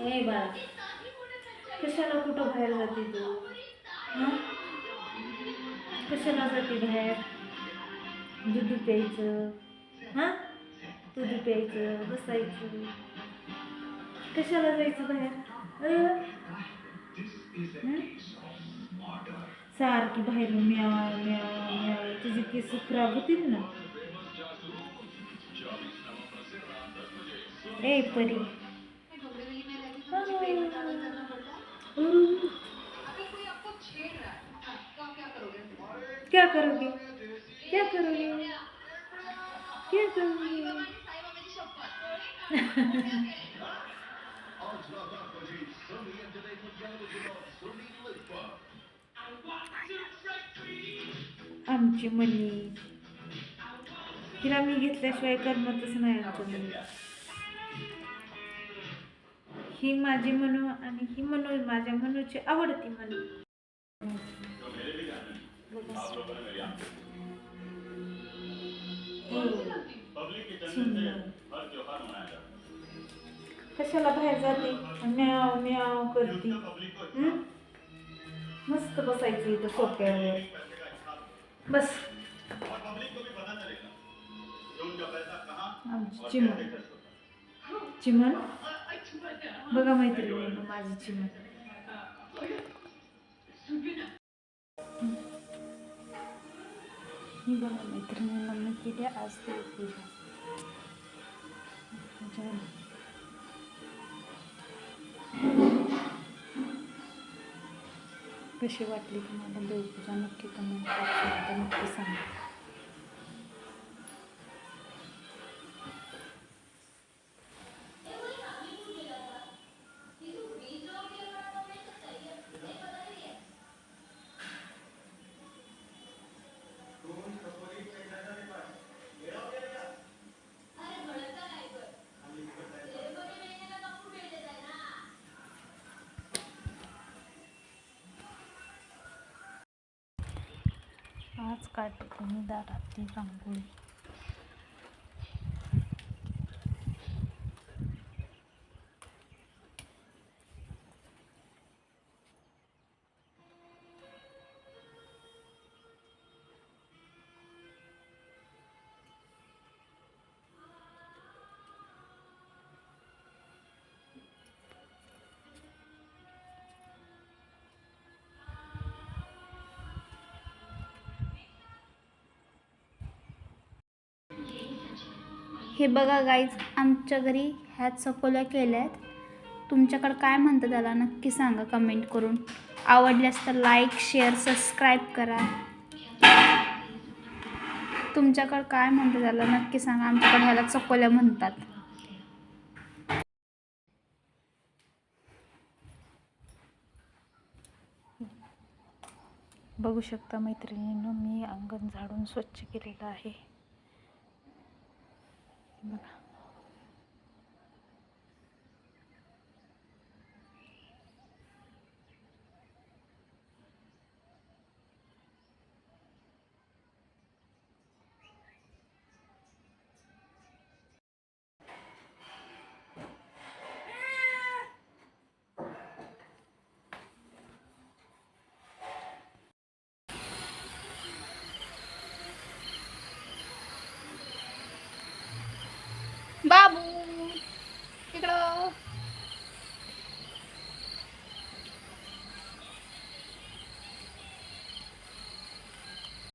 ए बाळा कशाला कुठं बाहेर जाते तू? कशाला जाते बाहेर? दूध प्यायचं. हां? दूध प्यायचं बसायचं. कशाला जायचं बाहेर? सारखी बाहेर म्याव म्याव म्याव. तुझे केस खराब होतील ना? ए परी क्या करोगे? क्या करोगे? क्या करोगे? आमची मनी तिला मी घेतल्याशिवाय करमतच नाही आमच्या मनी ही माझी मनू आणि ही मनू माझ्या मनूची आवडती मनू. कशाला बाहेर जाते? म्याव म्याव करते. मस्त बसायचं इथं सोप्यावर. बस. आमची चिमण. चिमण? बघा मैत्रिणी माझी चिमण. बघा मैत्रिणींना मी केली आज ते पूजा कशी वाटली तुम्हाला देवपूजा नक्की कमेंट नक्की सांगा आज काढते मी दारातली रांगोळी. हे बघा गाईज आमच्या घरी ह्याच सकोल्या केल्या आहेत. तुमच्याकडं काय म्हणतं त्याला नक्की सांगा कमेंट करून. आवडल्यास तर लाईक शेअर सबस्क्राईब करा. तुमच्याकडं काय म्हणतं त्याला नक्की सांगा. आमच्याकडे ह्याला चकोल्या म्हणतात. बघू शकता मैत्रिणींनो मी अंगण झाडून स्वच्छ केलेलं आहे. बघा